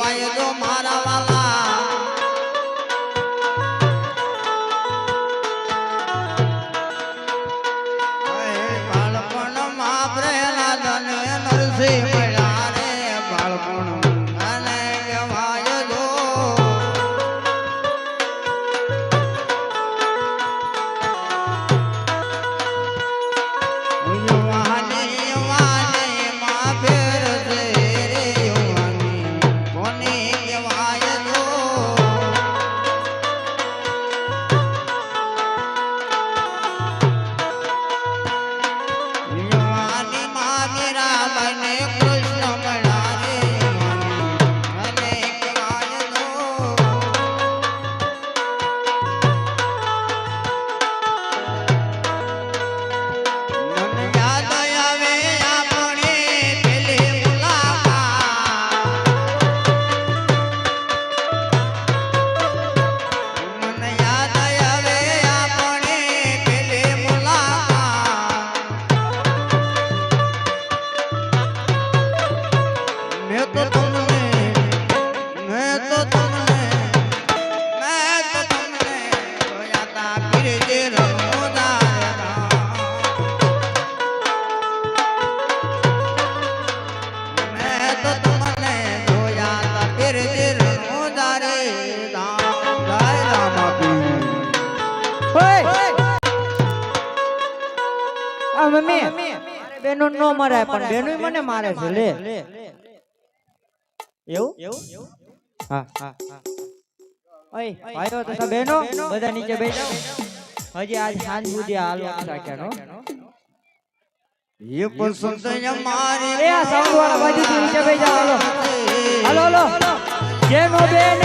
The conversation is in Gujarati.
વાયદો મારા વાલા મમ્મી. બેનો નો મરાય પણ બેનું મને મારે છે લે. એવું? હા હા હા. ઓય ભાઈઓ તથા બહેનો બધા નીચે બેસો હજી આજ સાંજ સુધી હાલો રાખ્યાનો એ પસંદ અમારી એ આ સાઉન્ડ વાળા બાજુથી નીચે हेलो હાલો હાલો. હાલો જેનો બેન